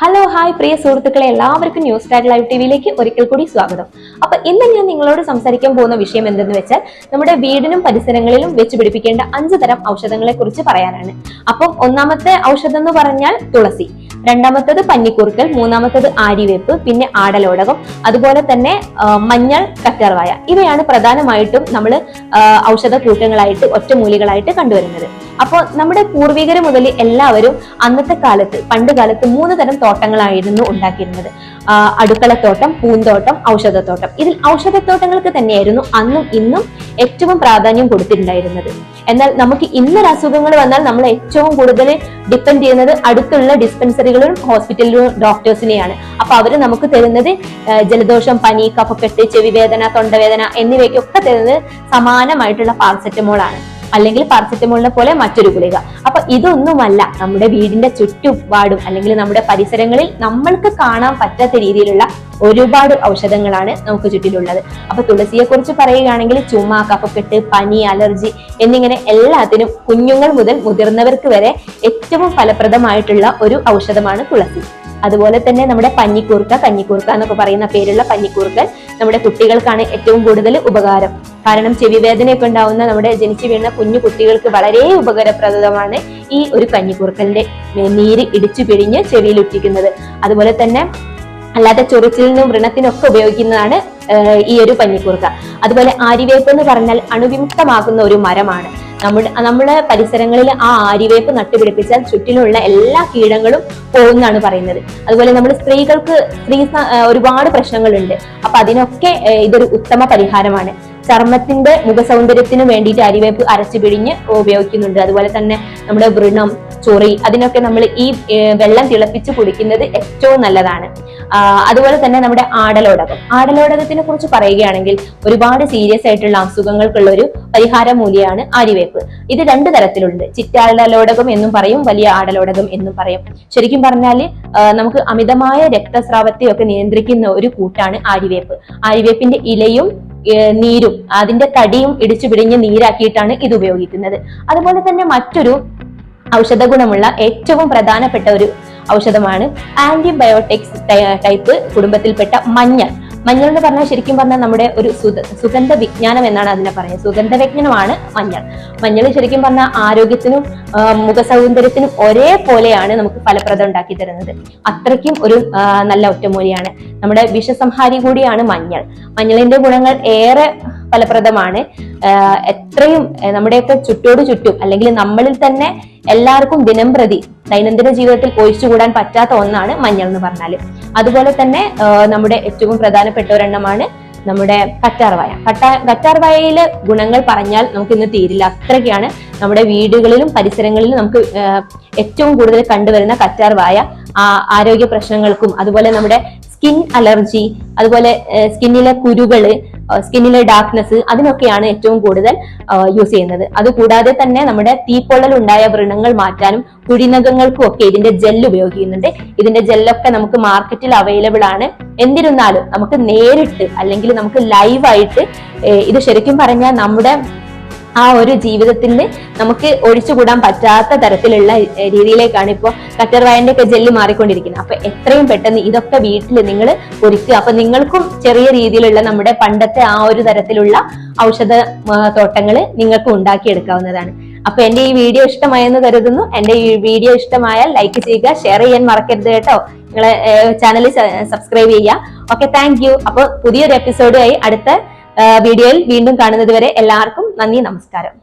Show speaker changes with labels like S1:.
S1: Hello hi പ്രിയ സുഹൃത്തുക്കളെ എല്ലാവർക്കും ന്യൂസ് ടാഗ് ലൈവ് ടി വിയിലേക്ക് ഒരിക്കൽ കൂടി സ്വാഗതം. അപ്പൊ ഇന്ന് ഞാൻ നിങ്ങളോട് സംസാരിക്കാൻ പോകുന്ന വിഷയം എന്തെന്ന് വെച്ചാൽ നമ്മുടെ വീടിനും പരിസരങ്ങളിലും വെച്ച് പിടിപ്പിക്കേണ്ട അഞ്ച് തരം ഔഷധങ്ങളെ കുറിച്ച് പറയാനാണ്. അപ്പം ഒന്നാമത്തെ ഔഷധം എന്ന് പറഞ്ഞാൽ തുളസി രണ്ടാമത്തത് പന്നിക്കുറുക്കൽ മൂന്നാമത്തത് ആരിവേപ്പ് പിന്നെ ആടലോടകം അതുപോലെ തന്നെ മഞ്ഞൾ കറ്റർവായ. ഇവയാണ് പ്രധാനമായിട്ടും നമ്മൾ ഔഷധ കൂട്ടങ്ങളായിട്ട് ഒറ്റമൂലികളായിട്ട് കണ്ടുവരുന്നത്. അപ്പോൾ നമ്മുടെ പൂർവികർ മുതൽ എല്ലാവരും അന്നത്തെ കാലത്ത് പണ്ട് കാലത്ത് മൂന്ന് തരം തോട്ടങ്ങളായിരുന്നു ഉണ്ടാക്കിയിരുന്നത്. അടുക്കളത്തോട്ടം പൂന്തോട്ടം ഔഷധത്തോട്ടം. ഇതിൽ ഔഷധത്തോട്ടങ്ങൾക്ക് തന്നെയായിരുന്നു അന്നും ഇന്നും ഏറ്റവും പ്രാധാന്യം കൊടുത്തിട്ടുണ്ടായിരുന്നത്. എന്നാൽ നമുക്ക് ഇന്നൊരു അസുഖങ്ങൾ വന്നാൽ നമ്മൾ ഏറ്റവും കൂടുതൽ ഡിപ്പെൻഡ് ചെയ്യുന്നത് അടുത്തുള്ള ഡിസ്പെൻസറികളും ഹോസ്പിറ്റലിലും ഡോക്ടേഴ്സിനെയാണ് അപ്പൊ അവർ നമുക്ക് തരുന്നത് ജലദോഷം പനി കഫക്കെട്ട് ചെവിവേദന തൊണ്ടവേദന എന്നിവയ്ക്കൊക്കെ തരുന്നത് സമാനമായിട്ടുള്ള പാരസെറ്റമോൾ ആണ്. അല്ലെങ്കിൽ പാരസെറ്റമോളിനെ പോലെ മറ്റൊരു ഗുളിക. അപ്പൊ ഇതൊന്നുമല്ല നമ്മുടെ വീടിന്റെ ചുറ്റുപാടും അല്ലെങ്കിൽ നമ്മുടെ പരിസരങ്ങളിൽ നമ്മൾക്ക് കാണാൻ പറ്റാത്ത രീതിയിലുള്ള ഒരുപാട് ഔഷധങ്ങളാണ് നമുക്ക് ചുറ്റിലുള്ളത്. അപ്പൊ തുളസിയെ കുറിച്ച് പറയുകയാണെങ്കിൽ ചുമ കഫക്കെട്ട് പനി അലർജി എന്നിങ്ങനെ എല്ലാത്തിനും കുഞ്ഞുങ്ങൾ മുതൽ മുതിർന്നവർക്ക് വരെ ഏറ്റവും ഫലപ്രദമായിട്ടുള്ള ഒരു ഔഷധമാണ് തുളസി. അതുപോലെ തന്നെ നമ്മുടെ പഞ്ഞിക്കൂർക്ക കഞ്ഞിക്കൂർക്ക എന്നൊക്കെ പറയുന്ന പേരുള്ള പഞ്ഞിക്കൂർക്കൽ നമ്മുടെ കുട്ടികൾക്കാണ് ഏറ്റവും കൂടുതൽ ഉപകാരം. കാരണം ചെവി വേദനയൊക്കെ ഉണ്ടാവുന്ന നമ്മുടെ ജനിച്ചു വീണ കുഞ്ഞു കുട്ടികൾക്ക് വളരെ ഉപകാരപ്രദമാണ് ഈ ഒരു കഞ്ഞിക്കൂർക്കലിന്റെ നീര് ഇടിച്ചു പിഴിഞ്ഞ് ചെവിയിൽ ഉറ്റിക്കുന്നത്. അതുപോലെ തന്നെ അല്ലാതെ ചൊറിച്ചിലിനും വ്രണത്തിനൊക്കെ ഉപയോഗിക്കുന്നതാണ് ഈ ഒരു പഞ്ഞിക്കൂർക്ക. അതുപോലെ ആര്യവേപ്പ് എന്ന് പറഞ്ഞാൽ അണുവിമുക്തമാകുന്ന ഒരു മരമാണ്. നമ്മുടെ നമ്മുടെ പരിസരങ്ങളിൽ ആ ആര്യവേപ്പ് നട്ടുപിടിപ്പിച്ചാൽ ചുറ്റിലുള്ള എല്ലാ കീടങ്ങളും പോകുന്നാണ് പറയുന്നത്. അതുപോലെ നമ്മൾ സ്ത്രീകൾക്ക് സ്ത്രീ ഒരുപാട് പ്രശ്നങ്ങളുണ്ട്. അപ്പൊ അതിനൊക്കെ ഇതൊരു ഉത്തമ പരിഹാരമാണ്. ചർമ്മത്തിന്റെ മുഖസൗന്ദര്യത്തിന് വേണ്ടിയിട്ട് അരിവേപ്പ് അരച്ചു പിഴിഞ്ഞ് ഉപയോഗിക്കുന്നുണ്ട്. അതുപോലെ തന്നെ നമ്മുടെ വൃണം ചൊറി അതിനൊക്കെ നമ്മൾ ഈ വെള്ളം തിളപ്പിച്ച് കുടിക്കുന്നത് ഏറ്റവും നല്ലതാണ്. അതുപോലെ തന്നെ നമ്മുടെ ആടലോടകം. ആടലോടകത്തിനെ കുറിച്ച് പറയുകയാണെങ്കിൽ ഒരുപാട് സീരിയസ് ആയിട്ടുള്ള അസുഖങ്ങൾക്കുള്ള ഒരു പരിഹാര മൂലിയാണ് ആര്യവേപ്പ് ഇത് രണ്ട് തരത്തിലുണ്ട്. ചിറ്റാടലോടകം എന്നും പറയും വലിയ ആടലോടകം എന്നും പറയും. ശരിക്കും പറഞ്ഞാൽ നമുക്ക് അമിതമായ രക്തസ്രാവത്തെയൊക്കെ നിയന്ത്രിക്കുന്ന ഒരു കൂട്ടാണ് ആരിവേപ്പ് ആരിവേപ്പിന്റെ ഇലയും നീരും അതിന്റെ തടിയും ഇടിച്ചു പിടിഞ്ഞ് നീരാക്കിയിട്ടാണ് ഇത് ഉപയോഗിക്കുന്നത്. അതുപോലെ തന്നെ മറ്റൊരു ഔഷധ ഗുണമുള്ള ഏറ്റവും പ്രധാനപ്പെട്ട ഒരു ഔഷധമാണ്. ആന്റിബയോട്ടിക്സ് ടൈപ്പ് കുടുംബത്തിൽപ്പെട്ട മഞ്ഞൾ. മഞ്ഞൾ എന്ന് പറഞ്ഞാൽ ശരിക്കും പറഞ്ഞാൽ നമ്മുടെ ഒരു സുഗ സുഗന്ധ വിജ്ഞാനം എന്നാണ് അതിനെ പറയുന്നത്. സുഗന്ധ വിജ്ഞാനമാണ് മഞ്ഞൾ. മഞ്ഞൾ ശരിക്കും പറഞ്ഞാൽ ആരോഗ്യത്തിനും മുഖസൗന്ദര്യത്തിനും ഒരേപോലെയാണ് നമുക്ക് ഫലപ്രദം ഉണ്ടാക്കി തരുന്നത്. അത്രയ്ക്കും ഒരു നല്ല ഒറ്റമൂലിയാണ്. നമ്മുടെ വിഷസംഹാരി കൂടിയാണ് മഞ്ഞൾ. മഞ്ഞളിന്റെ ഗുണങ്ങൾ ഏറെ ഫലപ്രദമാണ്. എത്രയും നമ്മുടെയൊക്കെ ചുറ്റോട് ചുറ്റും അല്ലെങ്കിൽ നമ്മളിൽ തന്നെ എല്ലാവർക്കും ദിനം പ്രതി ദൈനംദിന ജീവിതത്തിൽ ഒഴിച്ചുകൂടാൻ പറ്റാത്ത ഒന്നാണ് മഞ്ഞൾ എന്ന് പറഞ്ഞാൽ. അതുപോലെ തന്നെ നമ്മുടെ ഏറ്റവും പ്രധാനപ്പെട്ട ഒരെണ്ണമാണ് നമ്മുടെ കറ്റാർവായ. കട്ടാ കറ്റാർവായയിലെ ഗുണങ്ങൾ പറഞ്ഞാൽ നമുക്ക് ഇന്ന് തീരില്ല. അത്രയ്ക്കാണ് നമ്മുടെ വീടുകളിലും പരിസരങ്ങളിലും നമുക്ക് ഏറ്റവും കൂടുതൽ കണ്ടുവരുന്ന കറ്റാർവായ ആരോഗ്യ പ്രശ്നങ്ങൾക്കും അതുപോലെ നമ്മുടെ സ്കിൻ അലർജി അതുപോലെ സ്കിന്നിലെ കുരുകൾ സ്കിന്നിലെ ഡാർക്ക്നെസ് അതിനൊക്കെയാണ് ഏറ്റവും കൂടുതൽ യൂസ് ചെയ്യുന്നത്. അതുകൂടാതെ തന്നെ നമ്മുടെ തീപ്പൊള്ളൽ ഉണ്ടായ വ്രണങ്ങൾ മാറ്റാനും കുഴിനഖങ്ങൾക്കും ഒക്കെ ഇതിന്റെ ജെല്ല് ഉപയോഗിക്കുന്നുണ്ട്. ഇതിന്റെ ജെല്ലൊക്കെ നമുക്ക് മാർക്കറ്റിൽ അവൈലബിൾ ആണ്. എന്നിരുന്നാലും നമുക്ക് നേരിട്ട് അല്ലെങ്കിൽ നമുക്ക് ലൈവായിട്ട് ഇത് ശരിക്കും പറഞ്ഞാൽ നമ്മുടെ ആ ഒരു ജീവിതത്തിൽ നമുക്ക് ഒഴിച്ചുകൂടാൻ പറ്റാത്ത തരത്തിലുള്ള രീതിയിലേക്കാണ് ഇപ്പോൾ കറ്റർവായന്റെ ഒക്കെ ജെല്ല് മാറിക്കൊണ്ടിരിക്കുന്നത്. അപ്പൊ എത്രയും പെട്ടെന്ന് ഇതൊക്കെ വീട്ടിൽ നിങ്ങൾ ഒരുക്കുക. അപ്പൊ നിങ്ങൾക്കും ചെറിയ രീതിയിലുള്ള നമ്മുടെ പണ്ടത്തെ ആ ഒരു തരത്തിലുള്ള ഔഷധ തോട്ടങ്ങൾ നിങ്ങൾക്ക് ഉണ്ടാക്കിയെടുക്കാവുന്നതാണ്. അപ്പൊ എന്റെ ഈ വീഡിയോ ഇഷ്ടമായെന്ന് കരുതുന്നു. എന്റെ ഈ വീഡിയോ ഇഷ്ടമായാൽ ലൈക്ക് ചെയ്യുക ഷെയർ ചെയ്യാൻ മറക്കരുത് കേട്ടോ. നിങ്ങളെ ചാനൽ സബ്സ്ക്രൈബ് ചെയ്യുക. ഓക്കെ താങ്ക് യു അപ്പോൾ പുതിയൊരു എപ്പിസോഡുമായി അടുത്ത വീഡിയോയിൽ വീണ്ടും കാണുന്നത് വരെ എല്ലാവർക്കും നന്ദി നമസ്കാരം.